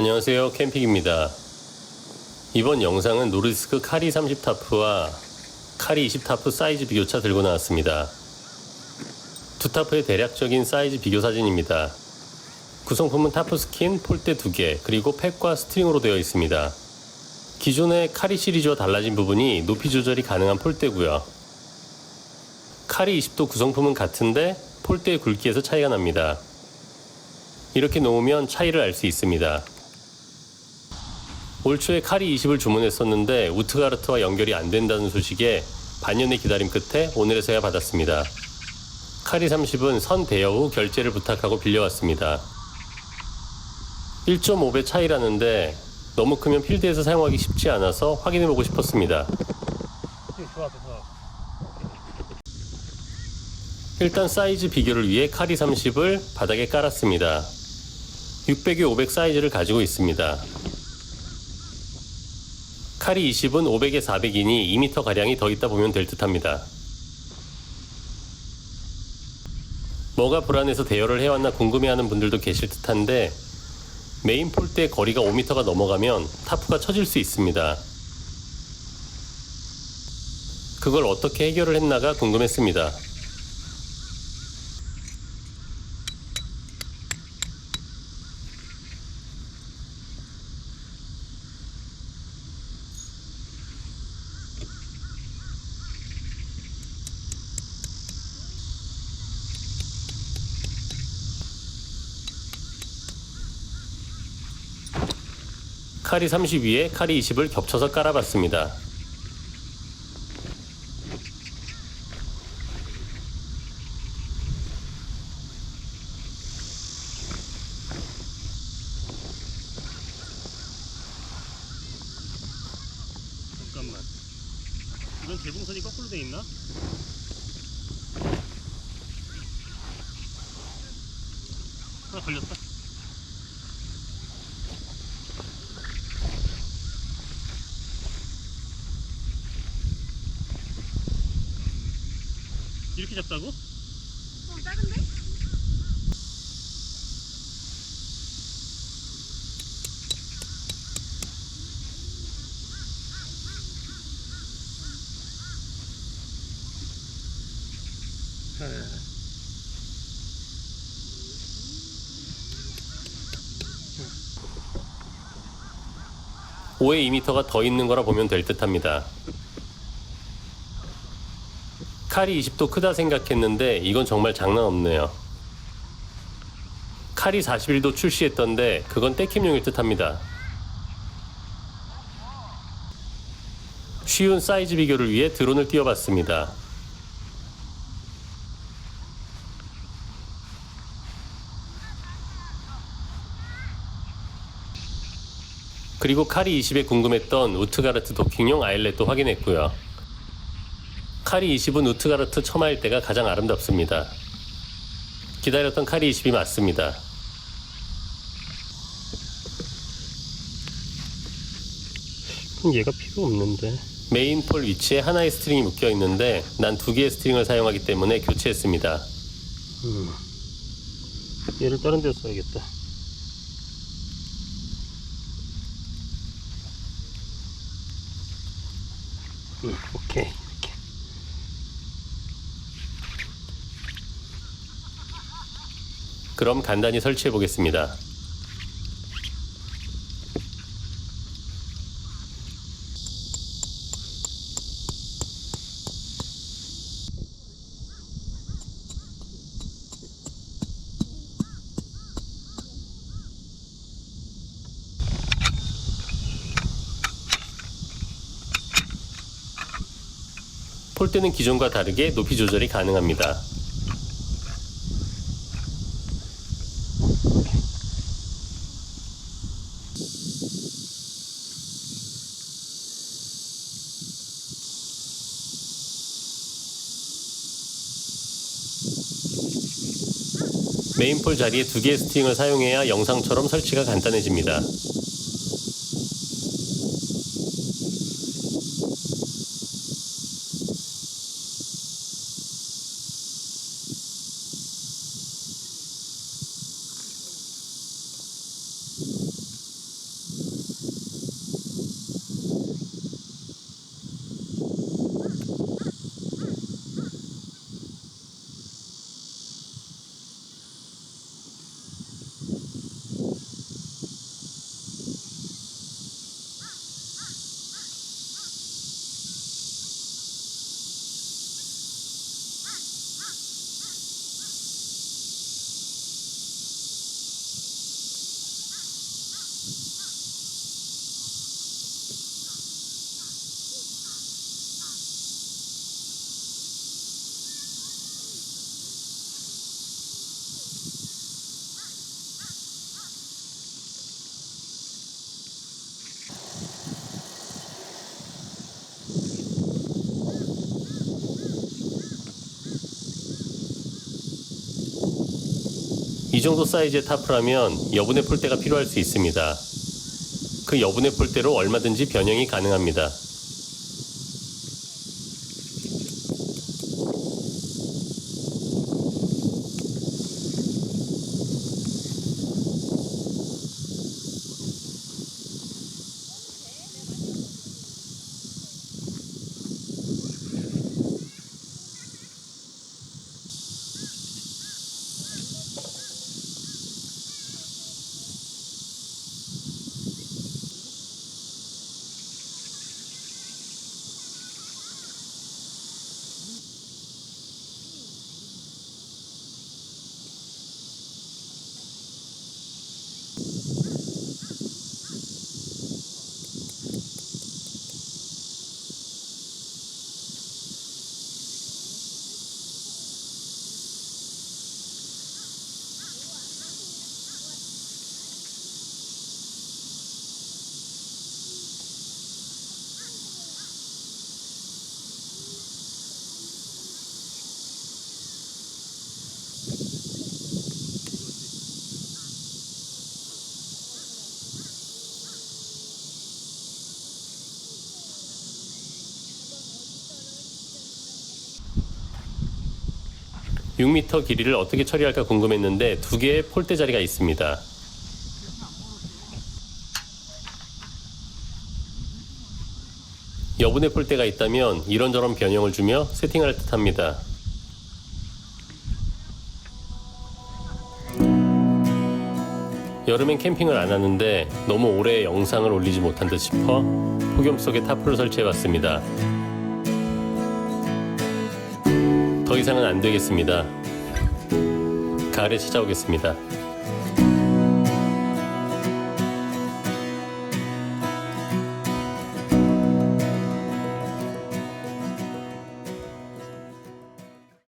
안녕하세요. 캠핑입니다. 이번 영상은 노르디스크 카리 30 타프와 카리 20 타프 사이즈 비교차 들고 나왔습니다. 두 타프의 대략적인 사이즈 비교 사진입니다. 구성품은 타프 스킨, 폴대 2개 그리고 팩과 스트링으로 되어 있습니다. 기존의 카리 시리즈와 달라진 부분이 높이 조절이 가능한 폴대고요. 카리 20도 구성품은 같은데 폴대의 굵기에서 차이가 납니다. 이렇게 놓으면 차이를 알 수 있습니다. 올 초에 카리 20을 주문했었는데 우트가르트와 연결이 안 된다는 소식에 반년의 기다림 끝에 오늘에서야 받았습니다. 카리 30은 선 대여 후 결제를 부탁하고 빌려왔습니다. 1.5배 차이라는데 너무 크면 필드에서 사용하기 쉽지 않아서 확인해보고 싶었습니다. 일단 사이즈 비교를 위해 카리 30을 바닥에 깔았습니다. 600에 500 사이즈를 가지고 있습니다. 칼이 20은 500에 400이니 2m 가량이 더 있다 보면 될 듯합니다. 뭐가 불안해서 대여를 해왔나 궁금해하는 분들도 계실 듯한데 메인 폴대 거리가 5m가 넘어가면 타프가 처질 수 있습니다. 그걸 어떻게 해결을 했나가 궁금했습니다. 카리 32에 카리 20을 겹쳐서 깔아봤습니다. 잠깐만. 이건 재봉선이 거꾸로 돼 있나? 하나 걸렸다. 이렇게 잡다고? 어, 작은데? 오에 2m가 더 있는 거라 보면 될 듯합니다. 칼이 20도 크다 생각했는데 이건 정말 장난 없네요. 칼이 41도 출시했던데 그건 떼캠용일 듯합니다. 쉬운 사이즈 비교를 위해 드론을 띄워봤습니다. 그리고 카리 20에 궁금했던 우트가르트 도킹용 아일렛도 확인했고요. 카리 20은 우트가르트 처마일 때가 가장 아름답습니다. 기다렸던 카리 20이 맞습니다. 얘가 필요 없는데. 메인 폴 위치에 하나의 스트링이 묶여 있는데 난 두 개의 스트링을 사용하기 때문에 교체했습니다. 얘를 다른 데 써야겠다. 음, 오케이. 이렇게. 그럼 간단히 설치해 보겠습니다. 폴대는 기존과 다르게 높이 조절이 가능합니다. 메인폴 자리에 두 개의 스트링을 사용해야 영상처럼 설치가 간단해집니다. 이 정도 사이즈의 타프라면 여분의 폴대가 필요할 수 있습니다. 그 여분의 폴대로 얼마든지 변형이 가능합니다. 육 m 길이를 어떻게 처리할까 궁금했는데 두 개의 폴대 자리가 있습니다. 여분의 폴대가 있다면 이런저런 변형을 주며 세팅할 듯합니다. 여름엔 캠핑을 안 하는데 너무 오래 영상을 올리지 못한 듯 싶어 폭염 속에 타프를 설치해봤습니다. 이상은 안 되겠습니다. 가을에 찾아오겠습니다.